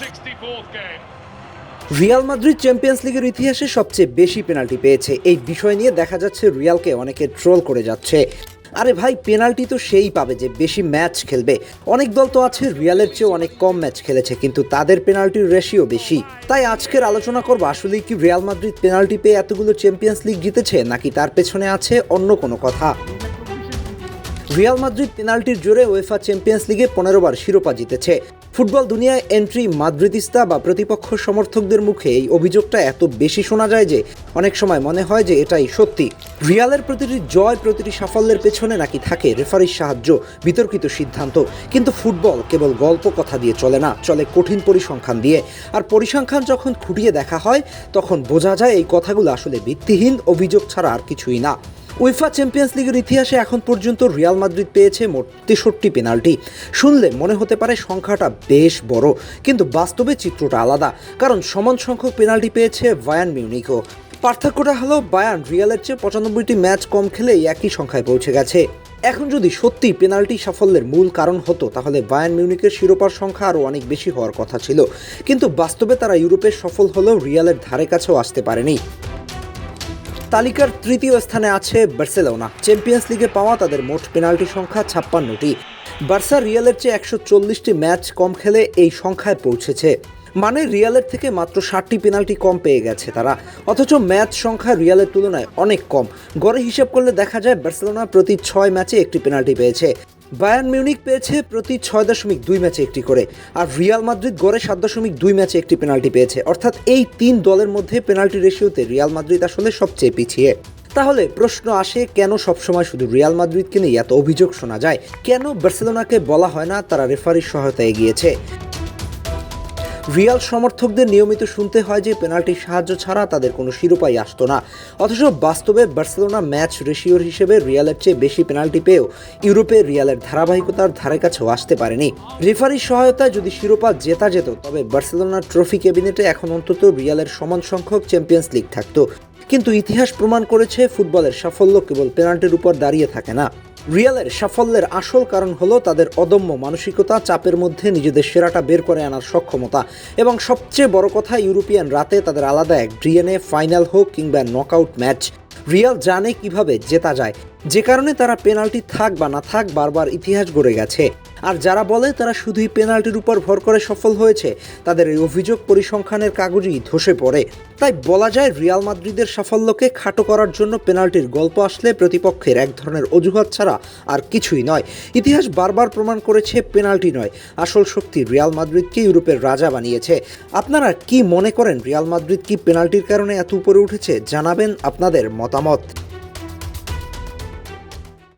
64th game. Real Madrid champions লিগের ইতিহাসে সবচেয়ে বেশি পেনাল্টি পেয়েছে। এই বিষয় নিয়ে দেখা যাচ্ছে রিয়ালকে অনেকে ট্রোল করে যাচ্ছে। আরে ভাই, পেনাল্টি তো সেই পাবে যে বেশি ম্যাচ খেলবে। অনেক দল তো আছে, রিয়ালের চেয়ে অনেক কম ম্যাচ খেলেছে, কিন্তু তাদের পেনাল্টির রেশিও বেশি। তাই আজকের আলোচনা করব আসলে কি রিয়াল মাদ্রিদ পেনাল্টি পেয়ে এতগুলো চ্যাম্পিয়ন্স লিগ জিতেছে, নাকি তার পেছনে আছে অন্য কোনো কথা? রিয়াল মাদ্রিদ পেনাল্টির জোরে ওয়েফা চ্যাম্পিয়ন্স লিগে পনেরো বার শিরোপা জিতেছে। ফুটবল দুনিয়ায় এন্ট্রি মাদ্রিদিস্তা বা প্রতিপক্ষ সমর্থকদের মুখে এই অভিযোগটা এত বেশি শোনা যায় যে অনেক সময় মনে হয় যে এটাই সত্যি। রিয়ালের প্রতিটি জয়, প্রতিটি সাফল্যের পেছনে নাকি থাকে রেফারির সাহায্য, বিতর্কিত সিদ্ধান্ত। কিন্তু ফুটবল কেবল গল্প কথা দিয়ে চলে না, চলে কঠিন পরিসংখ্যান দিয়ে। আর পরিসংখ্যান যখন খুঁটিয়ে দেখা হয়, তখন বোঝা যায় এই কথাগুলো আসলে ভিত্তিহীন, অভিযোগ ছাড়া আর কিছুই না। উইফা চ্যাম্পিয়ন্স লিগের ইতিহাসে এখন পর্যন্ত রিয়াল মাদ্রিদ পেয়েছে মোট তেষট্টি পেনাল্টি। শুনলে মনে হতে পারে সংখ্যাটা বেশ বড়, কিন্তু বাস্তবে চিত্রটা আলাদা, কারণ সমান সংখ্যক পেনাল্টি পেয়েছে ভায়ান মিউনিকও পার্থক্যটা হলো বায়ান রিয়ালের চেয়ে পঁচানব্বইটি ম্যাচ কম খেলেই একই সংখ্যায় পৌঁছে গেছে। এখন যদি সত্যি পেনাল্টি সাফল্যের মূল কারণ হতো, তাহলে বায়ান মিউনিকের শিরোপার সংখ্যা আরও অনেক বেশি হওয়ার কথা ছিল। কিন্তু বাস্তবে তারা ইউরোপে সফল হলেও রিয়ালের ধারে কাছেও আসতে পারেনি। তালিকার তৃতীয় স্থানে আছে বার্সেলোনা। চ্যাম্পিয়ন্স লিগে পাওয়া তাদের মোট পেনাল্টি সংখ্যা ছাপ্পান্নটি। বার্সা রিয়ালের চেয়ে একশো চল্লিশটি ম্যাচ কম খেলে এই সংখ্যায় পৌঁছেছে। মানে রিয়ালের থেকে মাত্র ষাটটি পেনাল্টি কম পেয়ে গেছে তারা। অথচ ম্যাচ সংখ্যা রিয়ালের তুলনায় অনেক কম। গড়ে হিসাব করলে দেখা যায় বার্সেলোনা প্রতি ছয় ম্যাচে একটি পেনাল্টি পেয়েছে। বায়ার্ন মিউনিক পেয়েছে প্রতি ছয় দশমিক দুই ম্যাচে একটি করে, আর রিয়াল মাদ্রিদ গড়ে সাত দশমিক দুই ম্যাচে একটি পেনাল্টি পেয়েছে। অর্থাৎ এই তিন দলের মধ্যে পেনাল্টি রেশিওতে রিয়াল মাদ্রিদ আসলে সবচেয়ে পিছিয়ে। তাহলে প্রশ্ন আসে, কেন সবসময় শুধু রিয়াল মাদ্রিদকে নিয়ে এত অভিযোগ শোনা যায়? কেন বার্সেলোনাকে বলা হয় না তারা রেফারির সহায়তায় গিয়েছে রিয়াল সমর্থকদের নিয়মিত শুনতে হয় যে পেনাল্টির সাহায্য ছাড়া তাদের কোনো শিরোপাই আসতো না। অথচ বাস্তবে বার্সেলোনা ম্যাচ রেশিওর হিসেবে রিয়ালের চেয়ে বেশি পেনাল্টি পেয়েও ইউরোপে রিয়ালের ধারাবাহিকতার ধারে কাছেও আসতে পারেনি। রেফারির সহায়তায় যদি শিরোপা জেতা যেত, তবে বার্সেলোনার ট্রফি ক্যাবিনেটে এখন অন্তত রিয়ালের সমান সংখ্যক চ্যাম্পিয়ন্স লিগ থাকতো। কিন্তু ইতিহাস প্রমাণ করেছে, ফুটবলের সাফল্য কেবল পেনাল্টির উপর দাঁড়িয়ে থাকে না। রিয়ালের সাফল্যের আসল কারণ হলো তাদের অদম্য মানসিকতা, চাপের মধ্যে নিজেদের সেরাটা বের করে আনার সক্ষমতা। এবং সবচেয়ে বড় কথা, ইউরোপিয়ান রাতে তাদের আলাদা এক ডিএনএ, ফাইনাল হোক কিংবা নকআউট ম্যাচ। রিয়াল জানে কীভাবে জেতা যায়। যে কারণে তারা পেনাল্টি থাক বা না থাক বারবার ইতিহাস গড়ে গেছে। আর যারা বলে তারা শুধুই পেনাল্টির উপর ভর করে সফল হয়েছে, তাদের এই অভিযোগ পরিসংখ্যানের কাগজই ধসে পড়ে। তাই বলা যায় রিয়াল মাদ্রিদের সাফল্যকে খাটো করার জন্য পেনাল্টির গল্প আসলে প্রতিপক্ষের এক ধরনের অজুহাত ছাড়া আর কিছুই নয়। ইতিহাস বারবার প্রমাণ করেছে পেনাল্টি নয়, আসল শক্তি রিয়াল মাদ্রিদকে ইউরোপের রাজা বানিয়েছে। আপনারা কি মনে করেন রিয়াল মাদ্রিদ কি পেনাল্টির কারণে এত উপরে উঠেছে? জানাবেন আপনাদের মতামত।